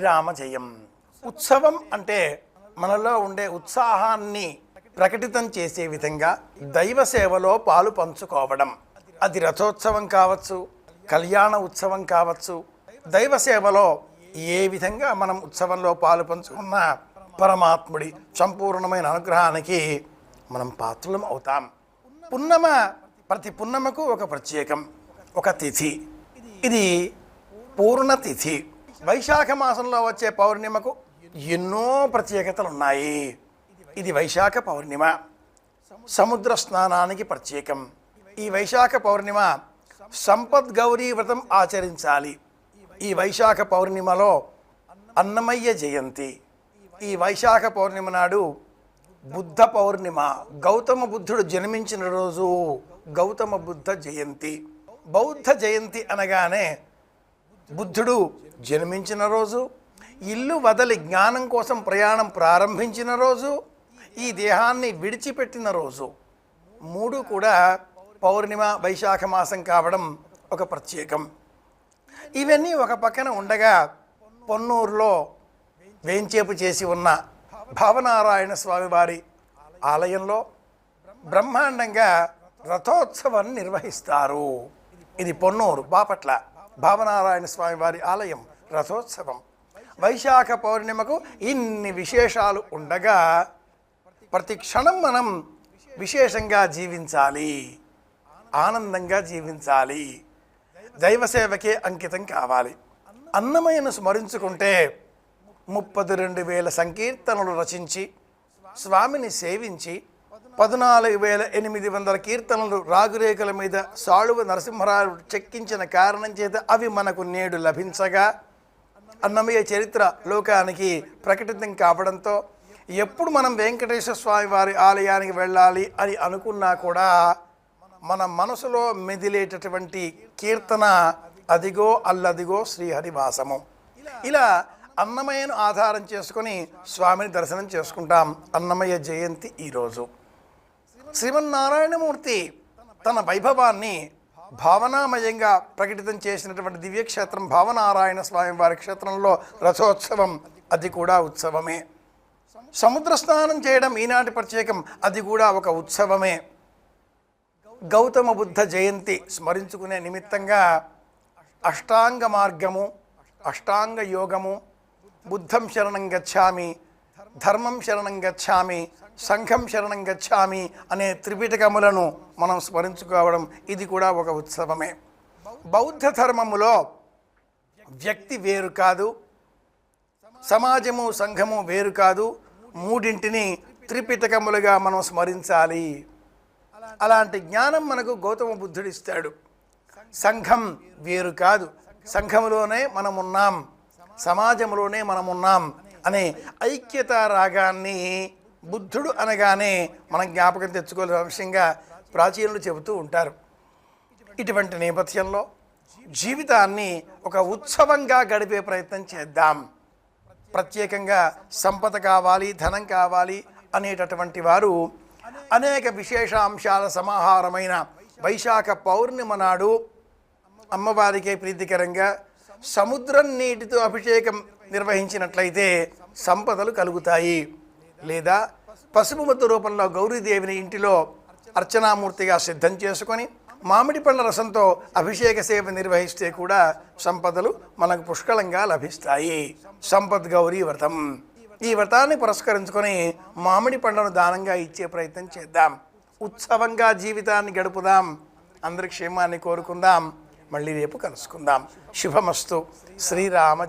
శ్రీరామ జయం ఉత్సవం అంటే మనలో ఉండే ఉత్సాహాన్ని ప్రకటితం చేసే విధంగా దైవ సేవలో పాలు పంచుకోవడం. అది రథోత్సవం కావచ్చు కళ్యాణ ఉత్సవం కావచ్చు దైవ సేవలో ఏ విధంగా మనం ఉత్సవంలో పాలు పంచుకున్నా పరమాత్ముడి సంపూర్ణమైన అనుగ్రహానికి మనం పాత్రలం అవుతాం. పున్నమ ప్రతి పున్నమకు ఒక ప్రత్యేకం ఒక తిథి. ఇది పూర్ణ తిథి. వైశాఖ మాసంలో వచ్చే పౌర్ణిమకు ఎన్నో ప్రత్యేకతలు ఉన్నాయి ఇది వైశాఖ పౌర్ణిమ. సముద్ర స్నానానికి ప్రత్యేకం. ఈ వైశాఖ పౌర్ణిమ సంపద్ గౌరీ వ్రతం ఆచరించాలి. ఈ వైశాఖ పౌర్ణిమలో అన్నమయ్య జయంతి. ఈ వైశాఖ పౌర్ణిమ నాడు బుద్ధ పౌర్ణిమ. గౌతమ బుద్ధుడు జన్మించిన రోజు గౌతమ బుద్ధ జయంతి. బౌద్ధ జయంతి అనగానే బుద్ధుడు జన్మించిన రోజు ఇల్లు వదలి జ్ఞానం కోసం ప్రయాణం ప్రారంభించిన రోజు ఈ దేహాన్ని విడిచిపెట్టిన రోజు. మూడు కూడా పౌర్ణిమ వైశాఖ మాసం కావడం ఒక ప్రత్యేకం. ఇవన్నీ ఒక పక్కన ఉండగా పొన్నూరులో వేంచేపు చేసి ఉన్న భావనారాయణ స్వామివారి ఆలయంలో బ్రహ్మాండంగా రథోత్సవాన్ని నిర్వహిస్తారు. ఇది పొన్నూరు బాపట్ల. భావనారాయణ స్వామి వారి ఆలయం రథోత్సవం. వైశాఖ పౌర్ణిమకు ఇన్ని విశేషాలు ఉండగా ప్రతి క్షణం మనం విశేషంగా జీవించాలి. ఆనందంగా జీవించాలి. దైవసేవకే అంకితం కావాలి. అన్నమయ్యను స్మరించుకుంటే ముప్పది రెండు వేల సంకీర్తనలు రచించి స్వామిని సేవించి పద్నాలుగు వేల ఎనిమిది వందల కీర్తనలు రాగురేఖల మీద సాళువ నరసింహరావు చెక్కించిన కారణం చేత అవి మనకు నేడు లభించగా అన్నమయ్య చరిత్ర లోకానికి ప్రకటితం కావడంతో ఎప్పుడు మనం వెంకటేశ్వర స్వామి వారి ఆలయానికి వెళ్ళాలి అని అనుకున్నా కూడా మన మనసులో మెదిలేటటువంటి కీర్తన అదిగో అల్లదిగో శ్రీహరివాసము. ఇలా అన్నమయ్యను ఆధారం చేసుకొని స్వామిని దర్శనం చేసుకుంటాం. అన్నమయ్య జయంతి ఈరోజు. శ్రీమన్నారాయణమూర్తి తన వైభవాన్ని భావనామయంగా ప్రకటితం చేసినటువంటి దివ్యక్షేత్రం భావనారాయణ స్వామి వారి క్షేత్రంలో రథోత్సవం అది కూడా ఉత్సవమే. సముద్ర స్నానం చేయడం ఈనాటి ప్రత్యేకం అది కూడా ఒక ఉత్సవమే. గౌతమ బుద్ధ జయంతి స్మరించుకునే నిమిత్తంగా అష్టాంగ మార్గము అష్టాంగ యోగము బుద్ధం శరణం గచ్చామి ధర్మం శరణం గచ్చామి సంఘం శరణం గచ్చామి అనే త్రిపిటకములను మనం స్మరించుకోవడం ఇది కూడా ఒక ఉత్సవమే. బౌద్ధ ధర్మములో వ్యక్తి వేరు కాదు సమాజము సంఘము వేరు కాదు మూడింటిని త్రిపిటకములుగా మనం స్మరించాలి. అలాంటి జ్ఞానం మనకు గౌతమ బుద్ధుడు ఇస్తాడు. సంఘం వేరు కాదు సంఘములోనే మనం ఉన్నాం సమాజంలోనే మనమున్నాం అనే ఐక్యత రాగాన్ని బుద్ధుడు అనగానే మనం జ్ఞాపకం తెచ్చుకోలేని అంశంగా ప్రాచీనులు చెబుతూ ఉంటారు. ఇటువంటి నేపథ్యంలో జీవితాన్ని ఒక ఉత్సవంగా గడిపే ప్రయత్నం చేద్దాం. ప్రత్యేకంగా సంపద కావాలి ధనం కావాలి అనేటటువంటి వారు అనేక విశేషాంశాల సమాహారమైన వైశాఖ పౌర్ణిమ నాడు అమ్మవారికే ప్రీతికరంగా సముద్రం నీటితో అభిషేకం నిర్వహించినట్లయితే సంపదలు కలుగుతాయి. లేదా పసుపుమత్తు రూపంలో గౌరీదేవిని ఇంటిలో అర్చనామూర్తిగా సిద్ధం చేసుకొని మామిడి పండ్ల రసంతో అభిషేక సేవ నిర్వహిస్తే కూడా సంపదలు మనకు పుష్కలంగా లభిస్తాయి. సంపద్ గౌరీ వ్రతం. ఈ వ్రతాన్ని పురస్కరించుకొని మామిడి పండ్లను దానంగా ఇచ్చే ప్రయత్నం చేద్దాం. ఉత్సవంగా జీవితాన్ని గడుపుదాం. అందరి క్షేమాన్ని కోరుకుందాం. మళ్ళీ రేపు కలుసుకుందాం. శుభమస్తు. శ్రీరామ